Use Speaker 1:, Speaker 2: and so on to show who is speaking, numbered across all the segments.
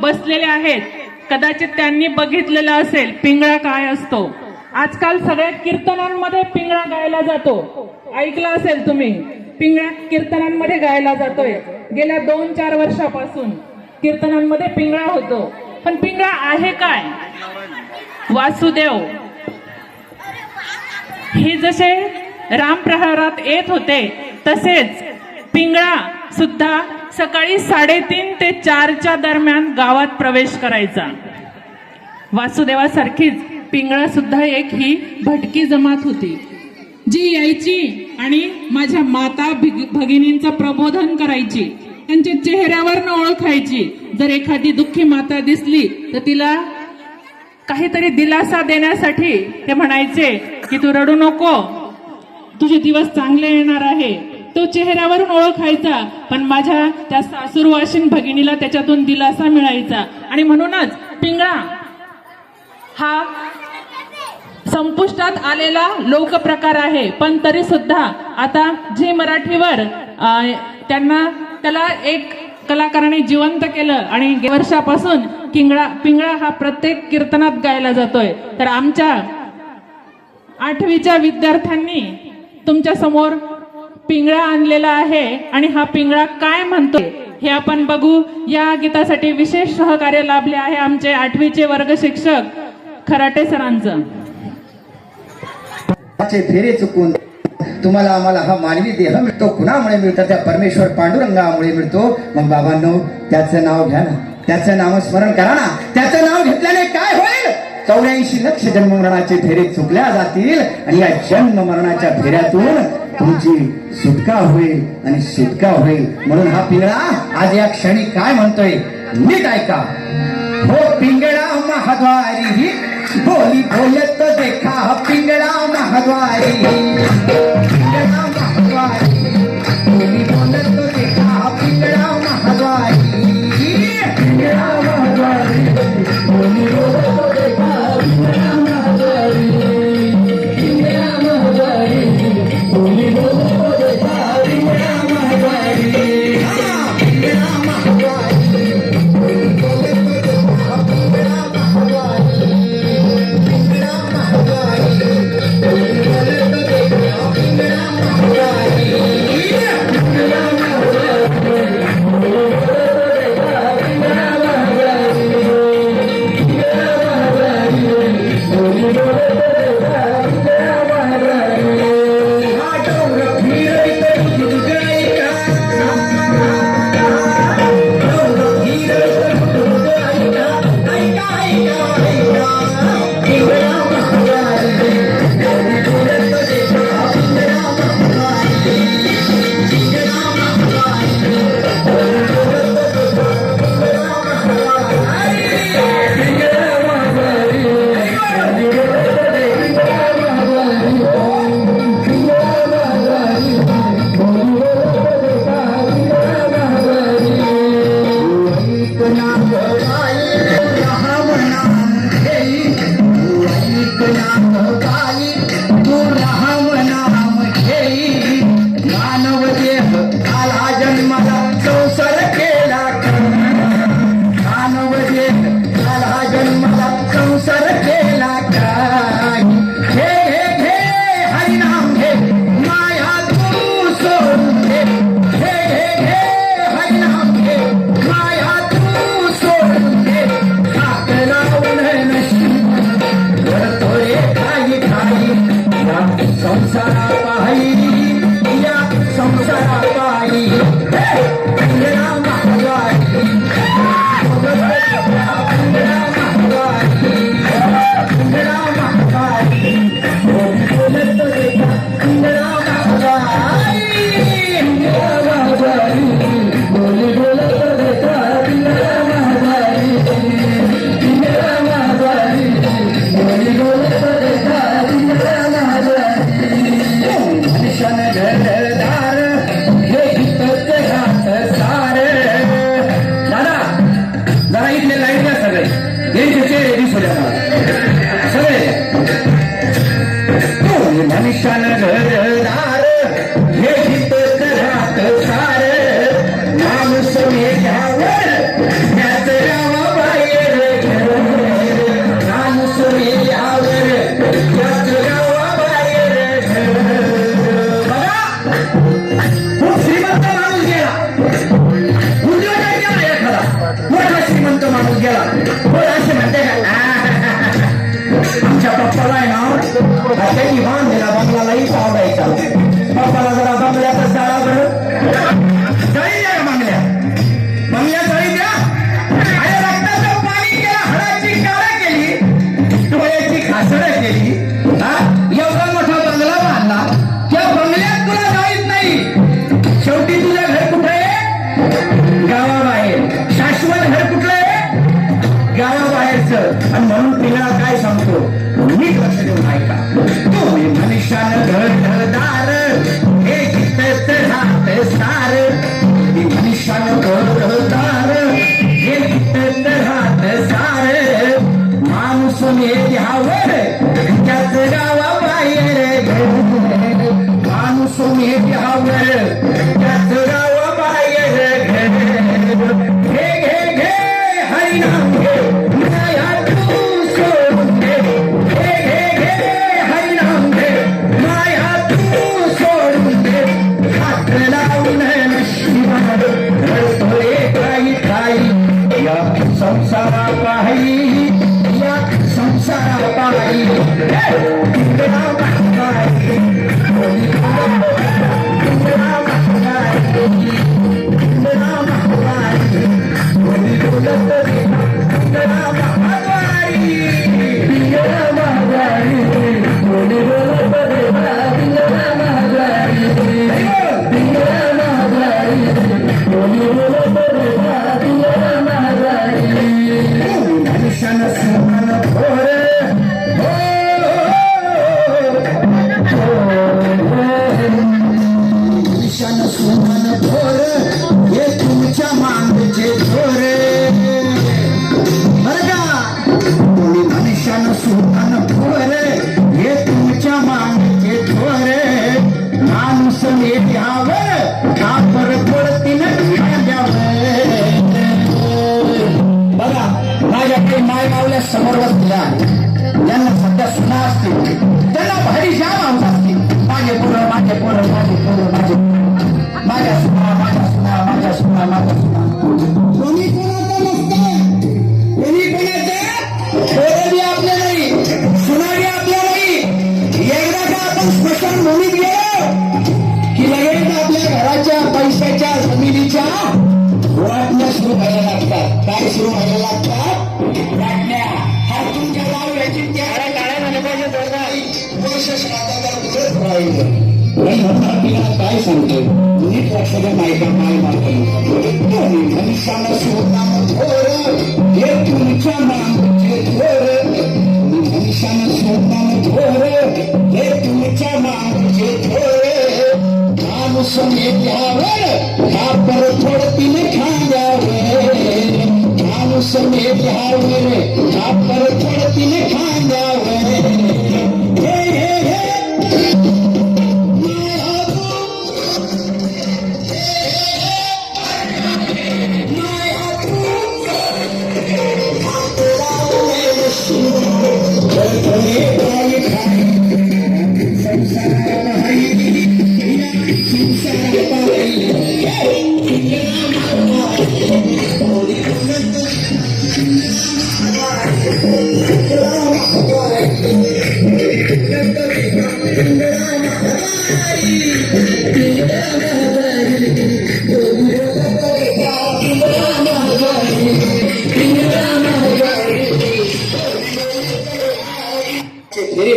Speaker 1: बसलेले आहेत. कदाचित त्यांनी बघितलेलं असेल पिंगळा काय असतो. आजकाल सगळ्या कीर्तनांमध्ये पिंगळा गायला जातो. ऐकलं असेल तुम्ही? पिंगळा कीर्तनांमध्ये गायला जातोय. गेल्या दोन चार वर्षापासून कीर्तनांमध्ये पिंगळा होतो. पण पिंगळा आहे काय? वासुदेव. हे जसे रामप्रहारात येत होते तसेच पिंगळा सुद्धा सकाळी साडेतीन ते चारच्या दरम्यान गावात प्रवेश करायचा. वासुदेवासारखीच पिंगळा सुद्धा एक ही भटकी जमात होती. जी यायची आणि माझ्या माता भिग- भगिनींचं प्रबोधन करायची त्यांच्या चेहऱ्यावर ओळखायची जर एखादी दुःखी माता दिसली तर तिला काहीतरी दिलासा देण्यासाठी ते म्हणायचे की तू रडू नको. तुझे दिवस चांगले येणार आहे. तो चेहऱ्यावरून ओळखायचा पण माझ्या त्या सासूरवाशीन भगिनीला त्याच्यातून दिलासा मिळायचा. आणि म्हणूनच पिंगळा हा संपुष्टात आलेला लोकप्रकार आहे. पण तरी सुद्धा आता झी मराठीवर त्यांना त्याला एक कलाकाराने जिवंत केलं आणि वर्षापासून किंगळा पिंगळा हा प्रत्येक कीर्तनात गायला जातोय. तर आमच्या आठवीच्या विद्यार्थ्यांनी तुमच्यासमोर पिंगळा आणलेला आहे आणि हा पिंगळा काय म्हणतोय हे आपण बघू. या गीतासाठी विशेष सहकार्य लाभले आहे आमचे आठवीचे वर्ग शिक्षक खराटे सरांचं.
Speaker 2: फेरे चुकून तुम्हाला आम्हाला हा मानवी देह मिळतो. कुणामुळे मिळतो? त्या परमेश्वर पांडुरंगामुळे मिळतो. मग बाबांनो त्याचं नाव घ्या ना. त्याचं नामस्मरण करा ना. त्याचं नाव घेतल्याने काय होईल? चौऱ्याऐंशी लक्ष जन्म मरणाचे फेरे चुकल्या जातील. आणि या जन्म मरणाच्या फेऱ्यातून तुमची सुटका होईल आणि सुटका होईल. म्हणून हा पिंगळा आज या क्षणी काय म्हणतोय? नीट ऐका. हो पिंगळा महाद्वारी बोली बोलत देखा हा पिंगळा महाद्वारी. हो, मनुष्यान गावाबाहेरचं आणि म्हणून तिला काय सांगतो? नीट लक्ष देऊन ऐका. तुम्ही मनुष्यानं घर घरदार हे जिथं राहत सार. तुम्ही मनुष्यानं घर घरदार हे जिथं राहत सार. माणूस मेल्यावर त्याच Thank you. माणूस मेल्यावर कापर पडतीनं बघा माझ्या माय मावल्या समोर बसल्या त्यांना सध्या सुना असतील त्यांना भारी जाम आऊत असतील माझे पोरं माझे पोरं माझे पोरं माझे माझ्या सुना माझ्या सुना माझ्या सुना माझ्या सुना कोणी सुरू व्हायला लागतात. काय सुरू व्हायला लागतात. वाटण्या हा तुमच्या लावल्याची त्या काळ्या झाल्या पाहिजे वर्ष आपल्याला काय सांगतो? नीट लक्ष द्या माहिती काय मार्ग. मनुष्याला शोधनाम थोर. हे तुमच्या मागचे थोर. मनुष्यानं शोधनाम थोर. हे तुमच्या मागचे थोर. माणूस घ्यावर हा परत थोडं मेल्यावर कापर थोडतीने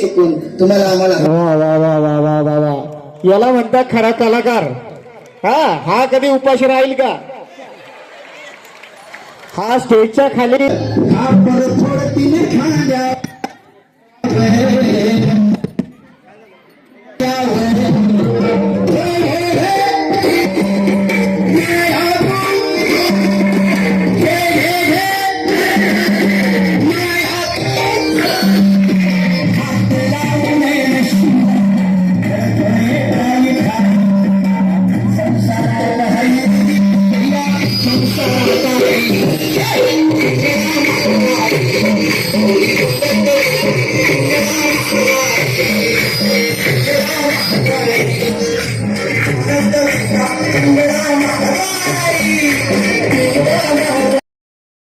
Speaker 2: चुकून. तुम्हाला आम्हाला
Speaker 3: वा वा वा वा वा वा वा याला म्हणतात खरा कलाकार. हा हा कधी उपाशी राहील का? हा स्टेजच्या खाली
Speaker 2: खांद्यावर
Speaker 3: वा